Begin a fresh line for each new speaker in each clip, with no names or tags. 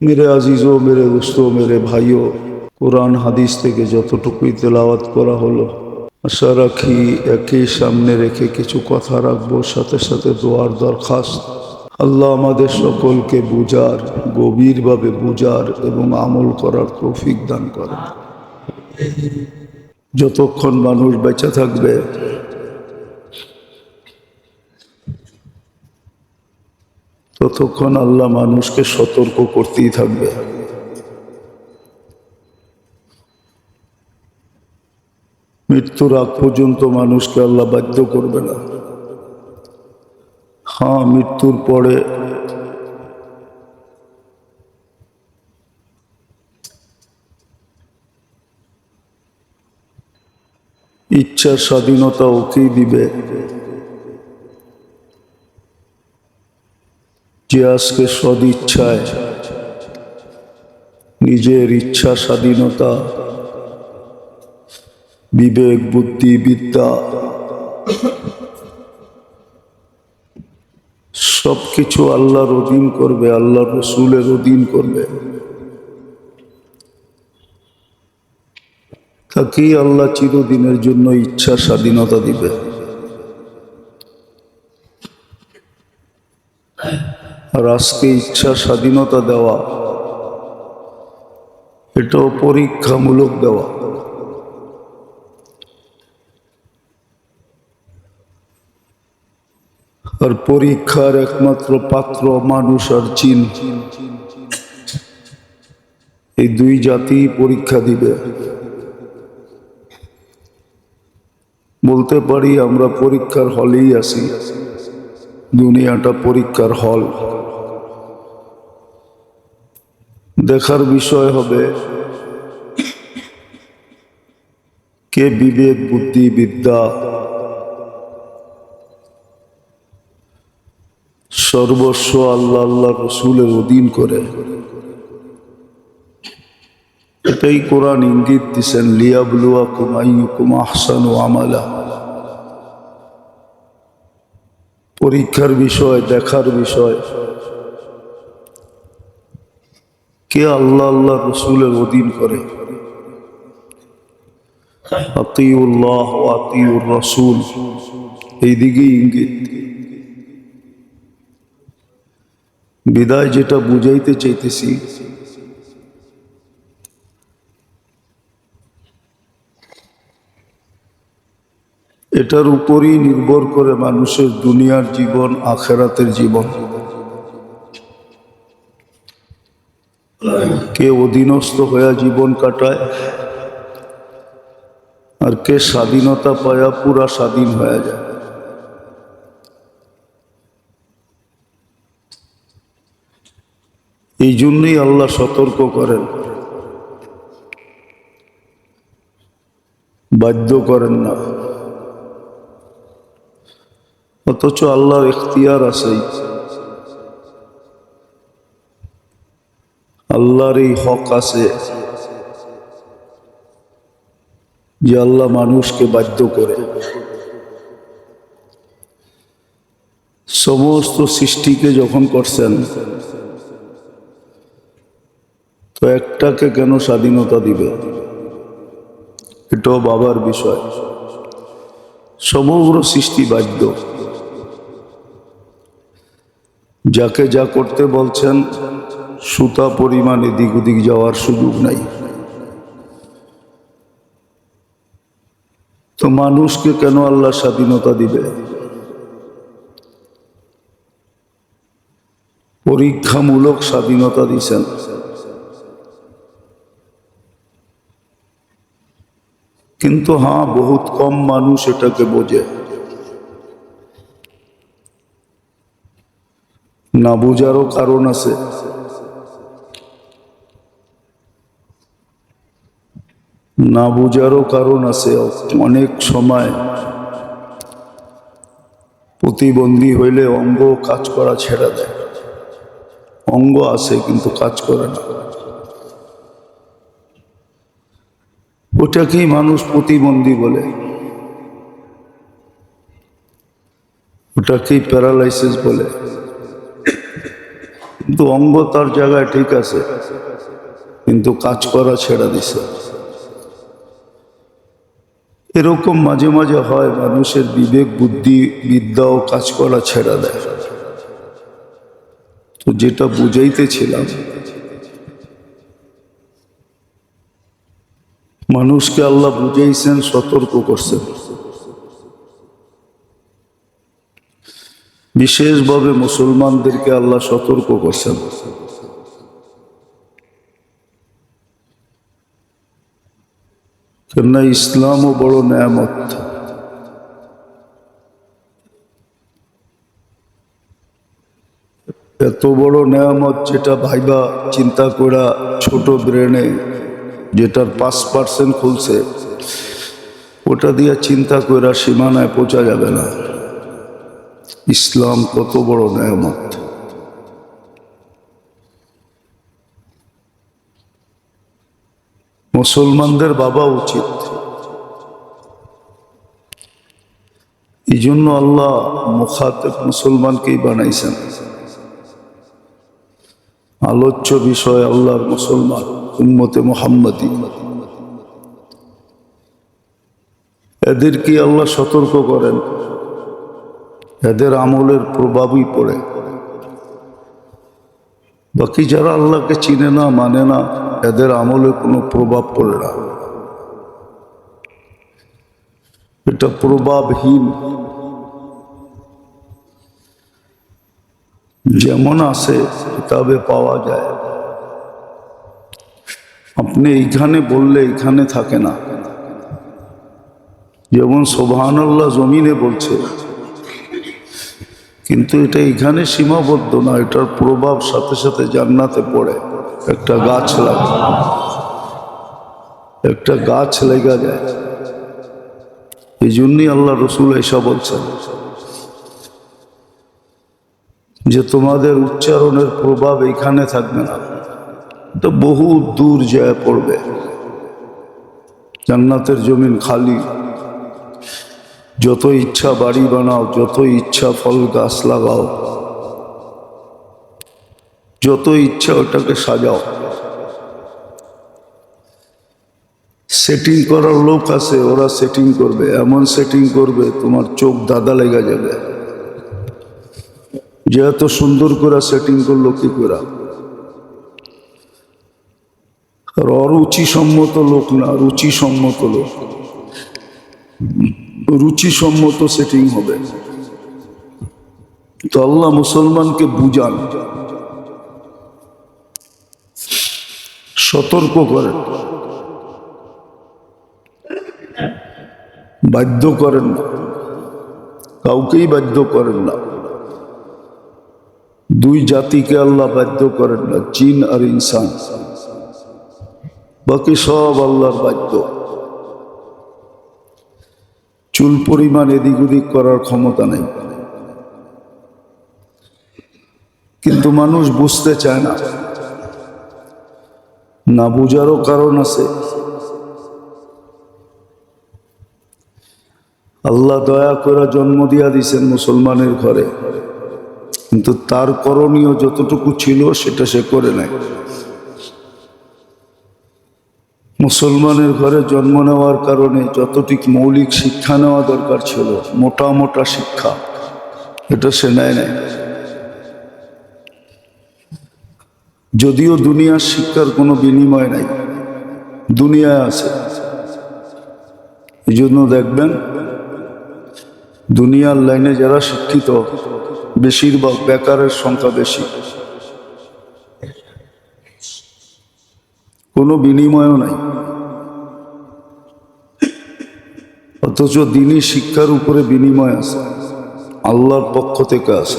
মেরে আজিজও মেরে দোস্তো মেরে ভাইও কোরআন হাদিস থেকে যতটুকুই তেলাওয়াত করা হলো, আশা রাখি একই সামনে রেখে কিছু কথা রাখব, সাথে সাথে দোয়ার দরখাস্ত। আল্লাহ আমাদের সকলকে বুজার গভীরভাবে বুজার এবং আমল করার তৌফিক দান করে যতক্ষণ মানুষ বেঁচে থাকবে ততক্ষণ আল্লাহ মানুষকে সতর্ক করতেই থাকবে। মৃত্যুর আগ পর্যন্ত মানুষকে আল্লাহ বাধ্য করবে না। হ্যাঁ মৃত্যুর পরে ইচ্ছার স্বাধীনতা ওকেই দিবে যে আজকে সদিচ্ছায় নিজের ইচ্ছা স্বাধীনতা, বিবেক, বুদ্ধি, বিদ্যা সব কিছু আল্লাহর অধীন করবে আল্লাহ রসুলের অধীন করবে। তাকেই আল্লাহ চিরদিনের জন্য ইচ্ছা স্বাধীনতা দিবে। আর ইচ্ছা স্বাধীনতা দেওয়া। এটাও পরীক্ষামূলক দেওয়া। আর পরীক্ষার একমাত্র পাত্র মানুষ আর চীন। এই দুই জাতি পরীক্ষা দিবে। বলতে পারি আমরা পরীক্ষার হলেই আসি দুনিয়াটা পরীক্ষার হল। দেখার বিষয় হবে, কে বিবেক, বুদ্ধি, বিদ্যা, সর্বস্ব আল্লাহ আল্লাহ রসুলের অধীন করে। এটাই কোরআন ইঙ্গিত দিছেন, লিয়াবলুয়া কুমাইকুম আহসান ও আমালা। পরীক্ষার বিষয়, দেখার বিষয়। কে আল্লাহ আল্লাহ রসুলের অধীন করে? আতিউল্লাহ আতিউর রসুল। এই দিকেই ইঙ্গিত। বিদায় যেটা বুঝাইতে চাইতেছি, এটার উপরই নির্ভর করে মানুষের দুনিয়ার জীবন, আখেরাতের জীবন। কে অধীনস্থ হয়ে জীবন কাটায়, আর কে স্বাধীনতা পায়া পুরা স্বাধীন হয়ে যায়। এই জন্যই আল্লাহ সতর্ক করেন। বাধ্য করেন না। অথচ আল্লাহর এখতিয়ার আছে আল্লাহর এই হক আছে যে আল্লাহ মানুষকে বাধ্য করে। সমস্ত সৃষ্টিকে যখন করছেন, তো একটাকে কেন স্বাধীনতা দিবে? এটাও বাবার বিষয়। সমগ্র সৃষ্টি বাধ্য। যাকে যা করতে বলছেন সুতা পরিমাণ এদিক ওদিক যাওয়ার সুযোগ নাই। তো মানুষকে কেন আল্লাহ স্বাধীনতা দিবে? পরীক্ষামূলক স্বাধীনতা দিছেন। কিন্তু হ্যাঁ বহুত কম মানুষ এটাকে বোঝে। না বোঝারও কারণ আছে। না বোঝারও কারণ আছে। অনেক সময় প্রতিবন্ধী হইলে অঙ্গ কাজ করা ছেড়ে দেয়। অঙ্গ আছে কিন্তু কাজ করে না। ওটাকেই মানুষ প্রতিবন্ধী বলে। ওটাকেই প্যারালাইসিস বলে। কিন্তু অঙ্গ তার জায়গায় ঠিক আছে, কিন্তু কাজ করা ছেড়া দিছে। এরকম মাঝে মাঝে হয়, মানুষের বিবেক, বুদ্ধি বিদ্যাও কাজ করা ছেড়ে দেয়। তো যেটা বুঝাইতেছিলাম, মানুষকে আল্লাহ বুঝাইছেন, সতর্ক করছেন। বিশেষভাবে মুসলমানদেরকে আল্লাহ সতর্ক করছেন। কেননা ইসলামও বড় নেয়ামত। এত বড় নেয়ামত যেটা ভাইবা চিন্তা করা ছোট ব্রেনে যেটার পাঁচ পার্সেন্ট খুলছে, ওটা দিয়ে চিন্তা করা সীমানায় পৌঁছা যাবে না। ইসলাম কত বড় নেয়ামত। মুসলমানদের বাবা উচিত। এই জন্য আল্লাহ মুখাতেব মুসলমানকেই বানাইছেন। আলোচ্য বিষয় আল্লাহর মুসলমান, উম্মতে মোহাম্মদী। এদেরকে আল্লাহ সতর্ক করেন। এদের আমলের প্রভাবই পড়ে। বাকি যারা আল্লাহকে চিনে না মানে না, এদের আমলে কোনো প্রভাব পড়ে না। এটা প্রভাবহীন। যেমন আছে, কিতাবে পাওয়া যায়। আপনি এইখানে বললে এইখানে থাকে না। যেমন সোভানুল্লাহ জমিনে বলছে কিন্তু এটা এখানে সীমাবদ্ধ না, এটার প্রভাব সাথে সাথে জান্নাতে পড়ে। একটা গাছ লাগে। একটা গাছ লেগা যায়। এই জন্যই আল্লাহ রসুল এসা বলছেন যে তোমাদের উচ্চারণের প্রভাব এখানে থাকবে না। তো বহু দূর যায় পড়বে। জান্নাতের জমিন খালি। যত ইচ্ছা বাড়ি বানাও, যত ইচ্ছা ফল গাছ লাগাও, যত ইচ্ছা ওটাকে সাজাও। সেটিং করার লোক আছে, ওরা সেটিং করবে। এমন সেটিং করবে, তোমার চোখ দাদা লেগে যাবে। যে এত সুন্দর করে সেটিং করল কি করে? আর অরুচিসম্মত লোক না, রুচিসম্মত লোক। রুচিসম্মত সেটিং হবে। তো আল্লাহ মুসলমানকে বুঝান। সতর্ক করেন। বাধ্য করেন না। কাউকেই বাধ্য করেন না। দুই জাতিকে আল্লাহ বাধ্য করেন না, জিন আর ইনসান। বাকি সব আল্লাহর বাধ্য। চুল পরিমাণ এদিক ওদিক করার ক্ষমতা নেই। কিন্তু মানুষ বুঝতে চায় না। না বুঝারও কারণ আছে। আল্লাহ দয়া করে জন্ম দিয়া দিছেন মুসলমানের ঘরে। কিন্তু তার করণীয় যতটুকু ছিল সেটা সে করে নেয় মুসলমানের ঘরে জন্ম নেওয়ার কারণে যতটুক মৌলিক শিক্ষা নেওয়া দরকার ছিল, মোটা মোটা শিক্ষা, এটা সে নেয় নেয় যদিও দুনিয়ার শিক্ষার কোনো বিনিময় নাই, দুনিয়ায় আছে। এই জন্য দেখবেন, দুনিয়ার লাইনে যারা শিক্ষিত, বেশিরভাগ বেকারের সংখ্যা বেশি। কোনো বিনিময়ও নাই। অথচ দিনই শিক্ষার উপরে বিনিময় আছে। আল্লাহর পক্ষ থেকে আছে।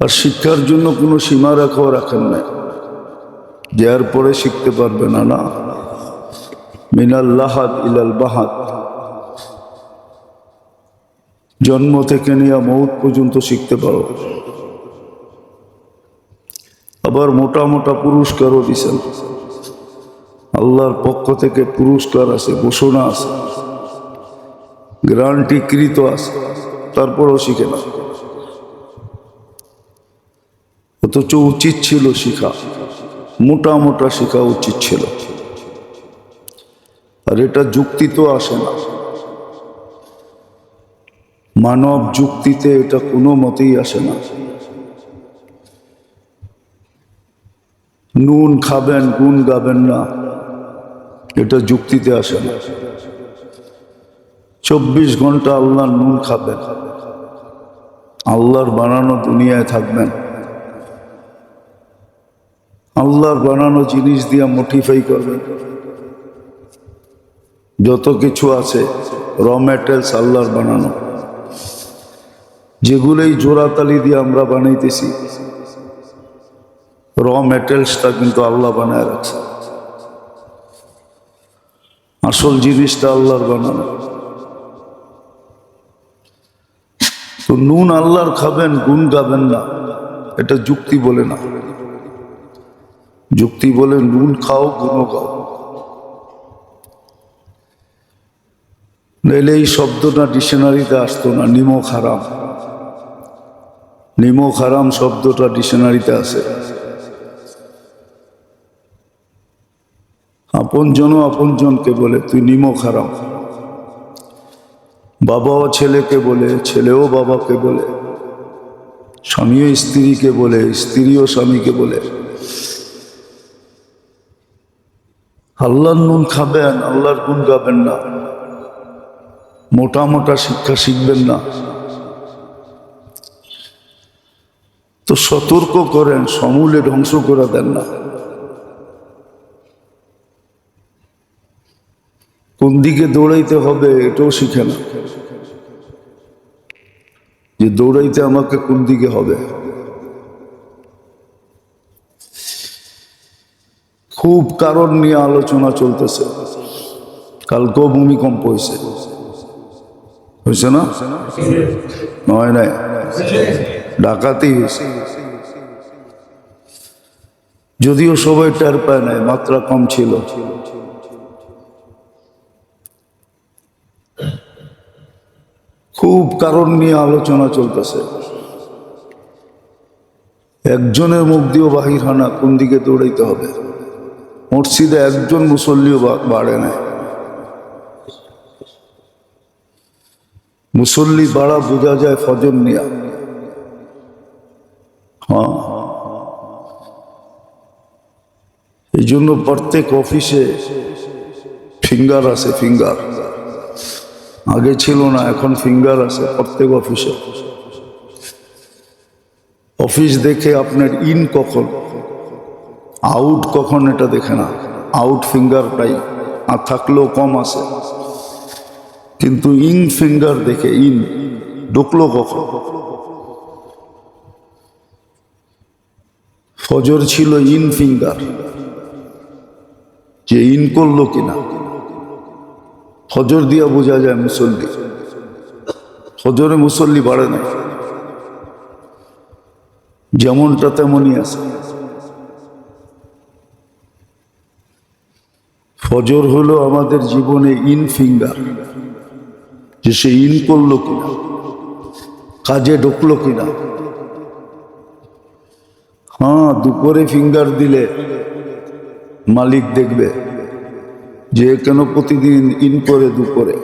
আর শিক্ষার জন্য কোনো সীমা রাখাও রাখেন নাই। যে এর পরে শিখতে পারবে না না। মিনাল্লাহাদ ইলাল বাহাদ। জন্ম থেকে নিয়ে মৌত পর্যন্ত শিখতে পারো। আবার মোটা মোটা পুরস্কারও দিছেন। আল্লাহর পক্ষ থেকে পুরস্কার আছে, ঘোষণা আছে। গ্রান্টিকৃত আছে, তারপরও শিখে না। অথচ উচিত ছিল শিখা, মোটা মোটা শেখা উচিত ছিল। আর এটা যুক্তি তো আসে না। মানব যুক্তিতে এটা কোনো মতেই আসে না। নুন খাবেন, গুণ গাবেন না। এটা যুক্তিতে আসে না। চব্বিশ ঘণ্টা আল্লাহর নুন খাবেন। আল্লাহর বানানো দুনিয়ায় থাকবেন। আল্লাহর বানানো জিনিস দিয়ে মোটিফাই করবেন। যত কিছু আছে র ম্যাটেরিয়ালস আল্লাহর বানানো। যেগুলোই জোড়াতালি দিয়ে আমরা বানাইতেছি র ম্যাটেরিয়ালসটা কিন্তু আল্লাহ বানায় রাখছে। আসল জিনিসটা আল্লাহর বানানো। তো নুন আল্লাহর খাবেন, গুণ গাবেন না। এটা যুক্তি বলে না। যুক্তি বলে নুন খাও, গুণও খাও। নইলে এই শব্দটা ডিকশনারিতে আসতো না নিমক হারাম। নিমক হারাম শব্দটা ডিকশনারিতে আছে। আপনজনও আপনজনকে বলে, তুই নিমক হারাম। বাবাও ছেলেকে বলে, ছেলেও বাবাকে বলে, স্বামীও স্ত্রীকে বলে, স্ত্রীও স্বামীকে বলে। আল্লাহর নুন খাবেন, আল্লাহর গুণ গাবেন না। মোটা মোটা শিক্ষা শিখবেন না। তো সতর্ক করেন, সমূলে ধ্বংস করে দেন না। কোন দিকে দৌড়াইতে হবে এটাও শিখে না। যে দৌড়াইতে আমাকে কোন দিকে হবে? খুব কারণ নিয়ে আলোচনা চলতেছে। কালকেও ভূমিকম্প হয়েছে। হয়েছে না? নয় নাই। ডাকাতি হয়েছে। যদিও সবাই টের পায় নাই, মাত্রা কম ছিল। খুব কারণ নিয়ে আলোচনা চলতেছে। একজনের মুখ দিয়েও বাহির হয় না, কোন দিকে দৌড়াইতে হবে। মসজিদে একজন মুসল্লিও বাড়ে না। মুসল্লি বাড়া বোঝা যায় ফজর নিয়া। হ্যাঁ। এই জন্য প্রত্যেক অফিসে ফিঙ্গার আছে, ফিঙ্গার। আগে ছিল না, এখন ফিঙ্গার আছে প্রত্যেক অফিসে অফিস দেখে আপনার ইন কখন আউট কখন এটা দেখে না। আউট ফিঙ্গারটাই আর থাকলেও কম আছে। কিন্তু ইন ফিঙ্গার দেখে ইন ঢুকলো কখন? ফজর ছিল ইন ফিঙ্গার যে ইন করল কিনা? ফজর দিয়া বোঝা যায় মুসল্লি। হজরে মুসল্লি বাড়ে না যেমনটা তেমনই আছে। ফজর হলো আমাদের জীবনে ইন ফিঙ্গার, যে সে ইন করল কিনা, কাজে ঢুকলো কিনা। হ্যাঁ দুপুরে ফিঙ্গার দিলে মালিক দেখবে। যে কেন প্রতিদিন ইন করে দুপুরে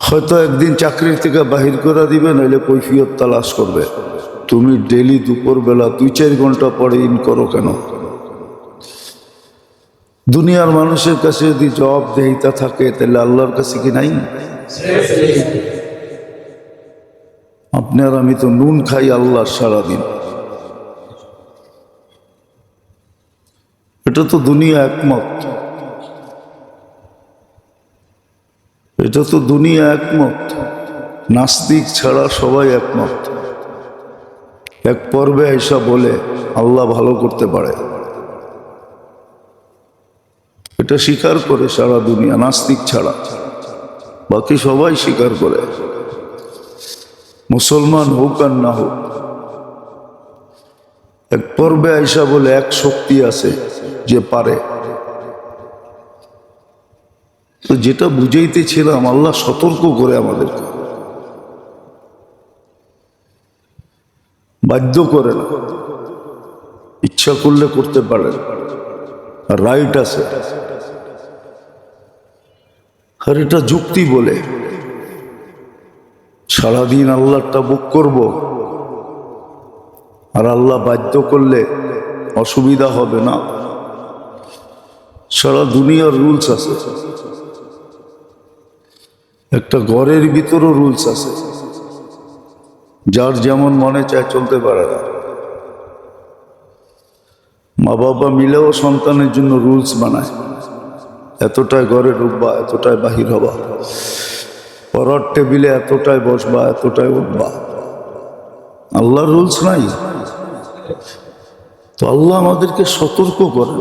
হয়তো একদিন চাকরির থেকে বাহির করে দিবে নইলে কৈফিয়ত তালাশ করবে। তুমি ডেলি দুপুরবেলা দুই চার ঘণ্টা পরে ইন করো কেন? দুনিয়ার মানুষের কাছে যদি জবাব দেহিতা থাকে, তাহলে আল্লাহর কাছে কি নাই? আপনার আমি তো নুন খাই আল্লাহর সারাদিন। এটা তো দুনিয়া একমত। এটা তো দুনিয়া একমত। নাস্তিক ছাড়া সবাই একমত। এক পর্বে এসা বলে, আল্লাহ ভালো করতে পারে। এটা স্বীকার করে সারা দুনিয়া, নাস্তিক ছাড়া। বাকি সবাই স্বীকার করে। মুসলমান হোক আর না হোক, এক পর্বে আইসা বলে, এক শক্তি আছে। যে পারে। তো যেটা বুঝাইতেছিলাম, আল্লাহ সতর্ক করে আমাদেরকে। বাধ্য করে না। ইচ্ছা করলে করতে পারে রাইট আছে। আর এটা যুক্তি বলে। সারাদিন আল্লাহটা বুক করব। আর আল্লাহ বাধ্য করলে অসুবিধা হবে না। সারা দুনিয়ার রুলস আছে। একটা ঘরের ভিতরও রুলস আছে। যার যেমন মনে চায় চলতে পারে না। মা বাবা মিলেও সন্তানের জন্য রুলস বানায়। এতটায় ঘরে ঢুকবা এতটায় বাহির হবা। পরার টেবিলে এতটায় বসবা এতটায় উঠবা। আল্লাহর রুলস নাই। তো আল্লাহ আমাদেরকে সতর্ক করেন।